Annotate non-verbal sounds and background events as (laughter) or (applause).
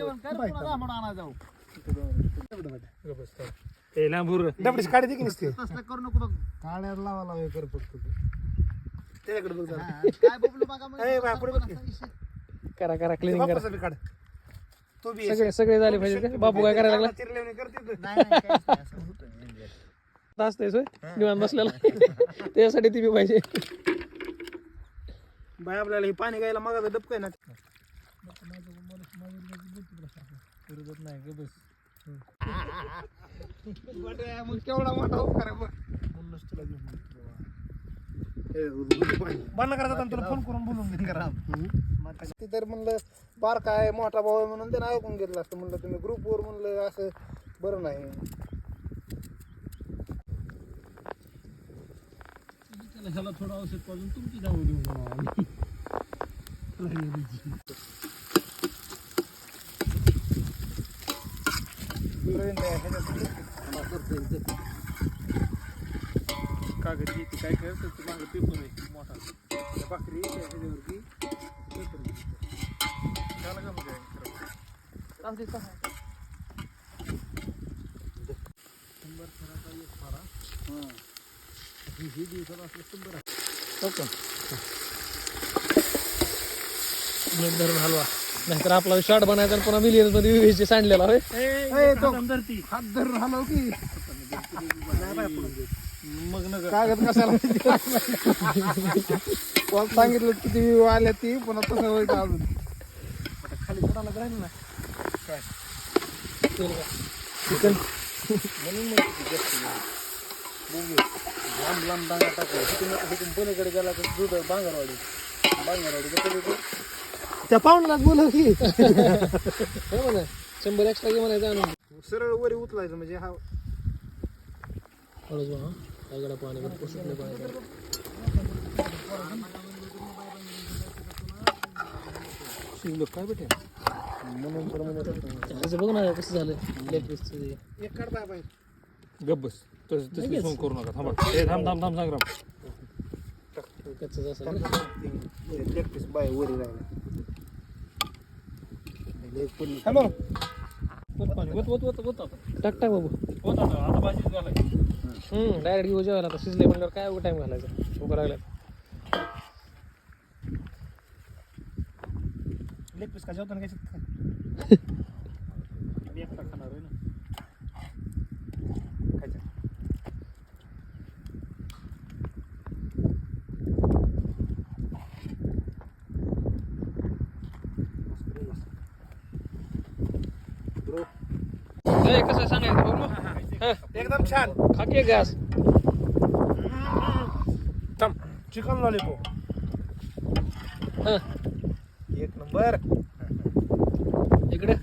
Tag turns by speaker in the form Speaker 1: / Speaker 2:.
Speaker 1: आणा जाऊ.
Speaker 2: ए लांबूर
Speaker 3: डबडीची काढी दे की नसते?
Speaker 1: तसलं करू नको बघ.
Speaker 3: काड्याला लावा लावा कर फक्त त्याच्याकडे बघ जरा.
Speaker 1: हा, काय बबलू बघा मग?
Speaker 3: ए, बाय, पुढे बघ की.
Speaker 1: असा विषय.
Speaker 4: करा करा
Speaker 3: ते
Speaker 4: क्लिनिंग करा.
Speaker 3: बापाचं बी काढ. तो बी
Speaker 4: सगळे सगळे झाले पाहिजे का? बापू काय करायला लागला?
Speaker 3: चिरल्याने करते तर.
Speaker 1: नाही नाही काहीच नाही, असं होतं. नाही.
Speaker 4: असतेस होय निवांत बसलेला. त्यासाठी ती बी पाहिजे.
Speaker 3: बाय आपल्याला हे पाणी गायला मागायचं डबक आहे ना बरं, मग केवढा मोठा उपकार आहे बघ. म्हणूनच तुला घेऊन. बंद करायचा तुला फोन करून बोलून करा ते तर म्हणलं बारका आहे मोठा भाऊ आहे म्हणून त्यानं ऐकून घेतलं असतं. म्हणलं तुम्ही ग्रुपवर म्हणलं असं बरं नाही.
Speaker 2: ह्याला थोडं औषध पाजून तुमची नाव देऊ (laughs) (laughs) कागद घेते काय करत तू मागं पेपर आहे मोठा.
Speaker 3: त्या भाकरी त्या ह्याच्यावरती पेपर.
Speaker 2: त्याला का
Speaker 4: हो. का? मीठ धरून हलवा. नाहीतर आपला शॉर्ट बनायचा पुन्हा मिलियनमध्ये विवेची सांडलेला होय.
Speaker 3: ए, तो हात धरून हलव की.
Speaker 2: मग नगर
Speaker 3: कागद कशाला कोण सांगितलं किती व्ह्यू आल्या ती पुन्हा तसं वाईट अजून.
Speaker 2: खाली कोणाला राहिलं ना.
Speaker 4: चिकन.
Speaker 3: लांब लांब डांगा टाकू तिथून तिथून पलीकडे गेला तर दूध बांगरवाडी. बांगरवाडी त्या पाहुण्यालाच बोलव की.
Speaker 4: म्हणा शंभर एक्स्ट्रा घे म्हणायचं आणून.
Speaker 3: सरळ वरी उचलायचं म्हणजे हा.
Speaker 4: गडा पाणी करतो सुटले पाणी शिवलं काय भेटेल
Speaker 3: म्हणून
Speaker 4: त्याचं बघ ना कसं झालं लेग ते.
Speaker 3: एक काढ बाय बाहेर
Speaker 2: गब्बस तस तसली फोन करू नका थांबा ए थांब थांब थांब संग्राम
Speaker 4: कच्चंच असं ना.
Speaker 3: लेग पीस बाय वरी राहिला हॅलो
Speaker 2: वत पाणी वत वत वत वत आता
Speaker 4: टाक टाक बाबू
Speaker 2: वत आता आता घालाय
Speaker 4: हम्म डायरेक्ट घेऊ जेवायला आता. शिजले म्हणल्यावर काय एवढं टाइम घालायचा? उभं लागला
Speaker 3: लेग पीस का जेवताना काय शिकत
Speaker 2: मी एकटा खाणार आहे ना.
Speaker 4: कसं सांगायचं बघू हा,
Speaker 3: एकदम छान.
Speaker 4: खा की एक घास
Speaker 3: चिकन लॉलीपॉप
Speaker 4: हा.
Speaker 3: एक नंबर.
Speaker 4: इकडे.